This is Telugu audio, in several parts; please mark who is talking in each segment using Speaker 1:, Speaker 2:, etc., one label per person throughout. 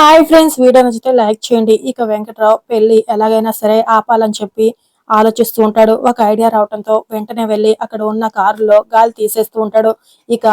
Speaker 1: హాయ్ ఫ్రెండ్స్ వీడియో నచ్చితే లైక్ చేయండి. ఇక వెంకట్రావు పెళ్ళి ఎలాగైనా సరే ఆపాలని చెప్పి ఆలోచిస్తూ ఉంటాడు. ఒక ఐడియా రావడంతో వెంటనే వెళ్ళి అక్కడ ఉన్న కారులో గాలి తీసేస్తూ ఉంటాడు. ఇక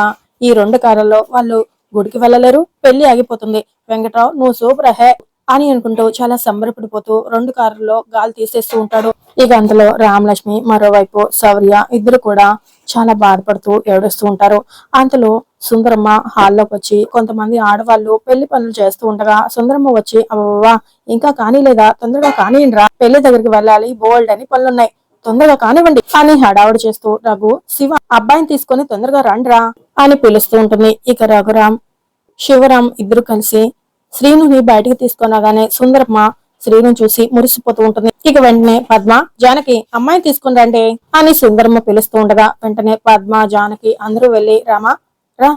Speaker 1: ఈ రెండు కారుల్లో వాళ్ళు గుడికి వెళ్ళలేరు. పెళ్ళి ఆగిపోతుంది. వెంకట్రావు నువ్వు సూపర్ హే అని అనుకుంటూ చాలా సంబరపడిపోతూ రెండు కారుల్లో గాలి తీసేస్తూ ఉంటాడు. ఇక అందులో రామలక్ష్మి మరోవైపు శౌర్య ఇద్దరు కూడా చాలా బాధపడుతూ ఏడుస్తూ ఉంటారు. అంతలో సుందరమ్మ హాల్లోకి వచ్చి కొంతమంది ఆడవాళ్ళు పెళ్ళి పనులు చేస్తూ ఉండగా సుందరమ్మ వచ్చి అవ్వా ఇంకా కానీలేదా? తొందరగా కానీయండిరా. పెళ్ళి దగ్గరికి వెళ్ళాలి. బోల్డ్ అని పనులున్నాయి. తొందరగా కానివ్వండి అని హడావుడి చేస్తూ రఘు శివ అబ్బాయిని తీసుకొని తొందరగా రండిరా అని పిలుస్తూ ఉంటుంది. ఇక రఘురాం శివరాం ఇద్దరు కలిసి శ్రీనుని బయటికి తీసుకురాగానే సుందరమ్మ శ్రీను చూసి మురిసిపోతూ ఉంటుంది. ఇక వెంటనే పద్మ జానకి అమ్మాయిని తీసుకుని రండి అని సుందరమ్మ పిలుస్తూ ఉండగా వెంటనే పద్మ జానకి అందరూ వెళ్ళి రామా రా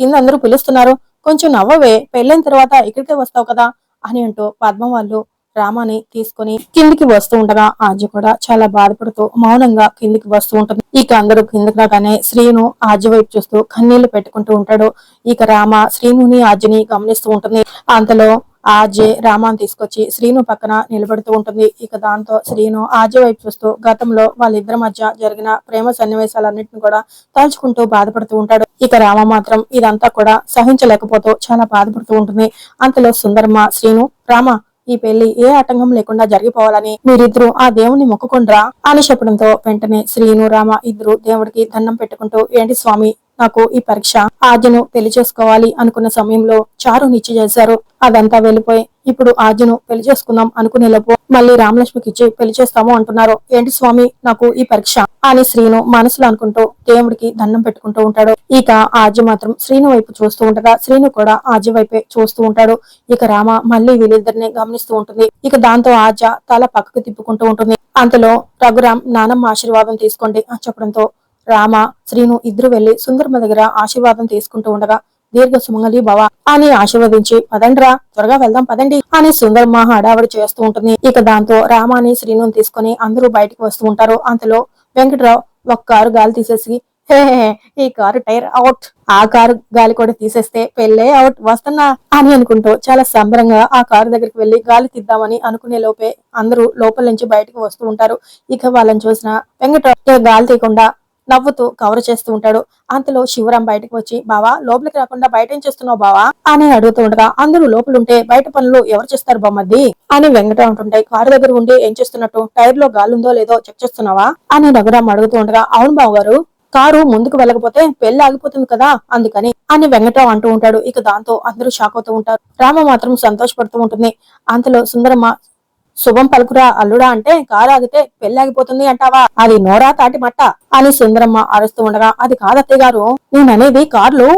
Speaker 1: కింద అందరూ పిలుస్తున్నారు. కొంచెం నవ్వవే పెళ్ళైన తర్వాత ఇక్కడికే వస్తావు కదా అని అంటూ పద్మ వాళ్ళు రామాని తీసుకుని కిందికి వస్తూ ఉండగా ఆజ్య కూడా చాలా బాధపడుతూ మౌనంగా కిందికి వస్తూ ఉంటుంది. ఇక అందరూ కిందికి రాగానే శ్రీను ఆజ్య వైపు చూస్తూ కన్నీళ్ళు పెట్టుకుంటూ ఉంటాడు. ఇక రామ శ్రీముని ఆజ్యని గమనిస్తూ ఉంటుంది. అంతలో ఆజే రామాన్ తీసుకొచ్చి శ్రీను పక్కన నిలబడుతూ ఉంటుంది. ఇక దాంతో శ్రీను ఆజే వైపు చూస్తూ గతంలో వాళ్ళిద్దరి మధ్య జరిగిన ప్రేమ సన్నివేశాలన్నింటిని కూడా తలుచుకుంటూ బాధపడుతూ ఉంటాడు. ఇక రామ మాత్రం ఇదంతా కూడా సహించలేకపోతూ చాలా బాధపడుతూ ఉంటుంది. అంతలో సుందరమ్మ శ్రీను రామ ఈ పెళ్ళి ఏ ఆటంకం లేకుండా జరిగిపోవాలని మీరిద్దరూ ఆ దేవుని మొక్కుకుండ్రా అని చెప్పడంతో వెంటనే శ్రీను రామ ఇద్దరు దేవుడికి దండం పెట్టుకుంటూ ఏంటి స్వామి నాకు ఈ పరీక్ష ఆజ్యను పెళ్ళి చేసుకోవాలి అనుకున్న సమయంలో చారు నిచ్చి చేశారు. అదంతా వెళ్ళిపోయి ఇప్పుడు ఆజ్యను పెళ్ళి చేసుకుందాం అనుకునే లోపు మళ్ళీ రామలక్ష్మికి ఇచ్చి పెళ్ళి చేస్తాము అంటున్నారు. ఏంటి స్వామి నాకు ఈ పరీక్ష? అని శ్రీను మనసులో అనుకుంటూ దేవుడికి దండం పెట్టుకుంటూ ఉంటాడు. ఇక ఆజ్య మాత్రం శ్రీను వైపు చూస్తూ ఉండగా శ్రీను కూడా ఆజ్య వైపే చూస్తూ ఉంటాడు. ఇక రామ మళ్ళీ వీళ్ళిద్దరిని గమనిస్తూ ఉంటుంది. ఇక దాంతో ఆజ్య తల పక్కకు తిప్పుకుంటూ ఉంటుంది. అంతలో రఘురామ్ నానమ్మ ఆశీర్వాదం తీసుకోండి అని చెప్పడంతో రామ శ్రీను ఇద్దరు వెళ్ళి సుందరమ్మ దగ్గర ఆశీర్వాదం తీసుకుంటూ ఉండగా దీర్ఘ సుమంగళి భవ అని ఆశీర్వదించి పదండ్రా త్వరగా వెళ్దాం పదండి అని సుందరమ్మ హడావడి చేస్తూ ఉంటుంది. ఇక దాంతో రామాని శ్రీను తీసుకుని అందరూ బయటకు వస్తూ ఉంటారు. అంతలో వెంకట్రావు ఒక కారు గాలి తీసేసి హే హే, ఈ కారు టైర్ అవుట్. ఆ కారు గాలి కూడా తీసేస్తే పెళ్ళే అవుట్. వస్తున్నా అని అనుకుంటూ చాలా సంబరంగా ఆ కారు దగ్గరికి వెళ్ళి గాలి తీద్దామని అనుకునే లోపే అందరూ లోపల నుంచి బయటకు వస్తూ ఉంటారు. ఇక వాళ్ళని చూసిన వెంకట్రావు గాలి తీయకుండా నవ్వుతూ కవర్ చేస్తూ ఉంటాడు. అంతలో శివరాం బయటకు వచ్చి బావా లోపలికి రాకుండా బయట ఏం చేస్తున్నావు బావా? అని అడుగుతూ ఉండగా అందరూ లోపలుంటే బయట పనులు ఎవరు చేస్తారు బొమ్మది అని వెంకట అంటుంటే కారు దగ్గర ఉండి ఏం చేస్తున్నట్టు? టైర్లో గాలుందో ఉందో లేదో చెక్ చేస్తున్నావా? అని రఘురాం అడుగుతూ ఉండగా అవును బావ గారు కారు ముందుకు వెళ్ళకపోతే పెళ్ళి ఆగిపోతుంది కదా అందుకని అని వెంకటరావు అంటూ ఉంటాడు. ఇక దాంతో అందరూ షాక్ అవుతూ ఉంటారు. రామ మాత్రం సంతోషపడుతూ ఉంటుంది. అంతలో సుందరమ్మ శుభం పలుకురా అల్లుడా అంటే కారు ఆగితే పెళ్ళి ఆగిపోతుంది అంటావా? అది నోరా తాటి మట్ట అని సుందరమ్మ అరుస్తూ ఉండగా అది కాదత్తయ్య గారు నేననేది కార్లు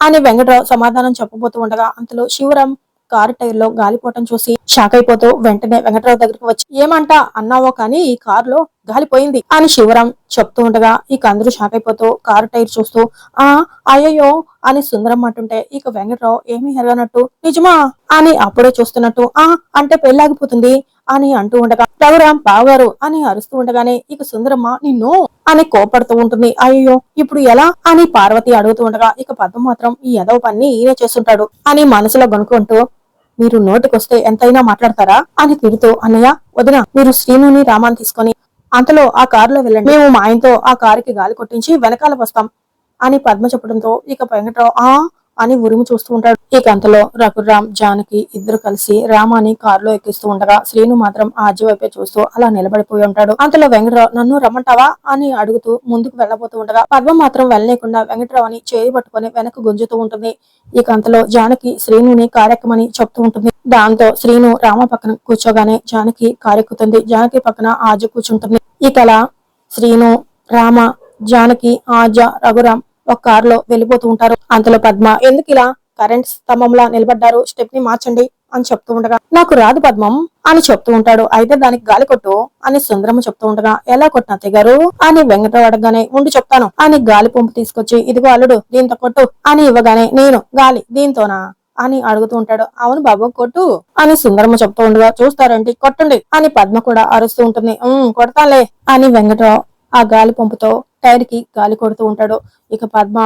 Speaker 1: అని వెంకటరావు సమాధానం చెప్పబోతూ ఉండగా అంతలో శివరాం కారు టైర్లో గాలిపోవటం చూసి షాక్ అయిపోతూ వెంటనే వెంకటరావు దగ్గరికి వచ్చి ఏమంటా అన్నావో కానీ ఈ కారులో గాలిపోయింది అని శివరాం చెప్తూ ఉండగా ఇక అందరూ షాక్ అయిపోతూ కారు టైర్ చూస్తూ ఆ అయ్యయ్యో అని సుందరం అంటుంటే ఇక వెంకటరావు ఏమీ ఎరగనట్టు నిజమా? అని అప్పుడే చూస్తున్నట్టు ఆ అంటే పెళ్ళాగిపోతుంది అని అంటూ ఉండగా రఘురాం బావగారు అని అరుస్తూ ఉండగానే ఇక సుందరమ్మ నిన్ను అని కోపడుతూ ఉంటుంది. అయ్యో ఇప్పుడు ఎలా? అని పార్వతి అడుగుతూ ఉండగా ఇక పద్మ మాత్రం ఈ ఎదవ పని ఈయనే చేస్తుంటాడు అని మనసులో కొనుక్కుంటూ మీరు నోటికొస్తే ఎంతైనా మాట్లాడతారా? అని తిడుతూ అన్నయ్య వదిన మీరు శ్రీనుని రామాన్ని తీసుకొని అంతలో ఆ కారులో వెళ్ళండి. మేము మా ఆయనతో ఆ కారుకి గాలి కొట్టించి వెనకాల వస్తాం అని పద్మ చెప్పడంతో ఇక వెంకట్రావు ఆ అని ఉరుము చూస్తూ ఉంటాడు. ఇక అంతలో రఘురామ్ జానకి ఇద్దరు కలిసి రామాని కారులో ఎక్కిస్తూ ఉండగా శ్రీను మాత్రం ఆజ్య వైపే చూస్తూ అలా నిలబడిపోయి ఉంటాడు. అంతలో వెంకటరావు నన్ను రమ్మంటావా? అని అడుగుతూ ముందుకు వెళ్ళబోతూ ఉండగా పద్మ మాత్రం వెళ్ళలేకుండా వెంకటరావు అని చేయి పట్టుకొని వెనక్కి గుంజుతూ ఉంటుంది. ఇక అంతలో జానకి శ్రీనుని కార్యక్రమని చెప్తూ ఉంటుంది. దాంతో శ్రీను రామ పక్కన కూర్చోగానే జానకి కారెక్కుతుంది. జానకి పక్కన ఆజ కూర్చుంటుంది. ఇక శ్రీను రామ జానకి ఆజ రఘురామ్ ఒక కారులో వెళ్ళిపోతూ ఉంటారు. అంతలో పద్మ ఎందుకు ఇలా? కరెంట్ స్తంభంలా నిలబడ్డారు. స్టెప్ని మార్చండి అని చెప్తూ ఉండగా నాకు రాదు పద్మం అని చెప్తూ ఉంటాడు. అయితే దానికి గాలి కొట్టు అని సుందరమ్మ చెప్తూ ఉండగా ఎలా కొట్టిన తెగారు అని వెంకటరావు అడగగానే ఉండి చెప్తాను అని గాలి పంపు తీసుకొచ్చి ఇదిగో అల్లుడు దీంతో కొట్టు అని ఇవ్వగానే నేను గాలి దీంతోనా అని అడుగుతూ ఉంటాడు. అవును బాబు కొట్టు అని సుందరమ్మ చెప్తూ ఉండగా చూస్తారంటే కొట్టండి అని పద్మ కూడా అరుస్తూ ఉంటుంది. "ఉమ్, కొడతాలే అని వెంకటరావు ఆ గాలి పంపుతో టైర్కి గాలి కొడుతూ ఉంటాడు. ఇక పద్మ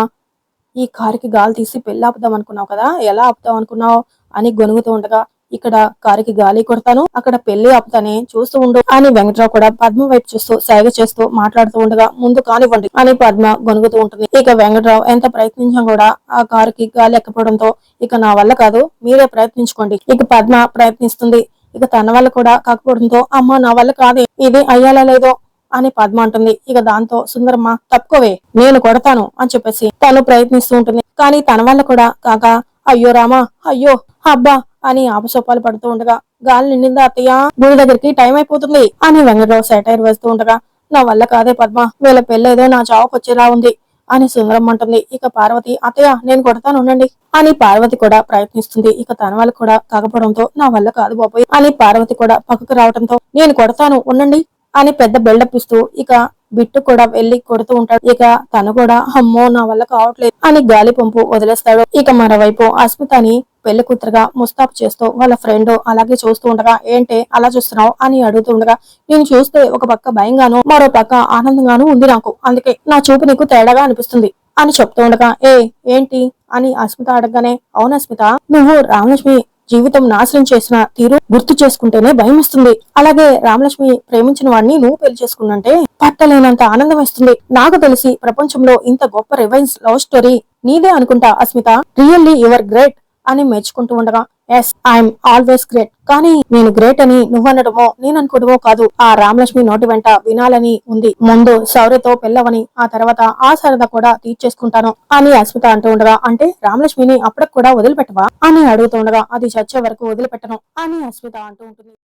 Speaker 1: ఈ కారుకి గాలి తీసి పెళ్ళి ఆపుదాం అనుకున్నావు కదా ఎలా ఆపుదాం అనుకున్నావు? అని గొనుగుతూ ఉండగా ఇక్కడ కారుకి గాలి కొడతాను అక్కడ పెళ్ళి ఆపుతానే చూస్తూ ఉండు అని వెంకట్రావు కూడా పద్మ వైపు చూస్తూ సైగ చేస్తూ మాట్లాడుతూ ఉండగా ముందు కానివ్వండి అని పద్మ గొనుగుతూ ఉంటుంది. ఇక వెంకట్రావు ఎంత ప్రయత్నించినా కూడా ఆ కారుకి గాలి ఎక్కపోవడంతో ఇక నా వల్ల కాదు మీరే ప్రయత్నించుకోండి ఇక పద్మ ప్రయత్నిస్తుంది. ఇక తన వల్ల కూడా కాకపోవడంతో అమ్మ నా వల్ల కాదే ఇది అయ్యాలా లేదో అని పద్మ అంటుంది. ఇక దాంతో సుందరమ్మ తప్పుకోవే నేను కొడతాను అని చెప్పేసి తను ప్రయత్నిస్తూ ఉంటుంది. కానీ తన వల్ల కూడా కాక అయ్యో రామా అయ్యో అబ్బా అని ఆపసోపాలు పడుతూ ఉండగా గాలి నిండిందా అత్తయ్య? గుడి దగ్గరికి టైం అయిపోతుంది అని వెంకటరావు సెటైర్ వేస్తూ ఉండగా నా వల్ల కాదే పద్మ వీళ్ళ పెళ్ళేదో నా చావుకు వచ్చేలా ఉంది అని సుందరం అంటుంది. ఇక పార్వతి అత్తయ్య నేను కొడతాను ఉండండి అని పార్వతి కూడా ప్రయత్నిస్తుంది. ఇక తన వాళ్ళు కూడా కాకపోవడంతో నా వల్ల కాదు బాబోయ్ అని పార్వతి కూడా పక్కకు రావడంతో నేను కొడతాను ఉండండి అని పెద్ద బిల్డప్ ఇస్తూ ఇక బిట్టు కూడా వెళ్ళి కొడుతూ ఉంటాడు. ఇక తను కూడా అమ్మో నా వల్ల కావట్లేదు అని గాలి పంపు వదిలేస్తాడు. ఇక మరోవైపు అస్మితని పెళ్ళి కూతురుగా ముస్తాబ్ చేస్తూ వాళ్ళ ఫ్రెండ్ అలాగే చూస్తూ ఉండగా ఏంటే అలా చూస్తున్నావు? అని అడుగుతూ ఉండగా నేను చూస్తే ఒక పక్క భయంగాను మరో పక్క ఆనందంగాను ఉంది నాకు. అందుకే నా చూపు నీకు తేడాగా అనిపిస్తుంది అని చెప్తూ ఉండగా ఏ ఏంటి? అని అస్మిత అడగగానే అవును అస్మిత నువ్వు రామలక్ష్మి జీవితం నాశనం చేసిన తీరు గుర్తు చేసుకుంటేనే భయం ఇస్తుంది అలాగే రామలక్ష్మి ప్రేమించిన వాడిని నువ్వు పెళ్ళి చేసుకున్నంటే పట్టలేనంత ఆనందం ఇస్తుంది నాకు తెలిసి ప్రపంచంలో ఇంత గొప్ప రివైన్స్ లవ్ స్టోరీ నీదే అనుకుంటా అస్మిత. రియల్లీ యువర్ గ్రేట్ అని మెచ్చుకుంటూ ఉండగా ఎస్ ఐఎమ్ ఆల్వేస్ గ్రేట్ కానీ నేను గ్రేట్ అని నువ్వనడమో నేను అనుకోవడమో కాదు. ఆ రామలక్ష్మి నోటి వెంట వినాలని ఉంది. ముందు శౌర్యతో పెళ్ళవని ఆ తర్వాత ఆ సరదా కూడా తీర్చేసుకుంటాను అని అస్మిత అంటూ ఉండగా అంటే రామలక్ష్మిని అప్పటికి కూడా వదిలిపెట్టవా? అని అడుగుతూ ఉండగా అది చచ్చే వరకు వదిలిపెట్టను అని అస్మిత అంటూ ఉంటుంది.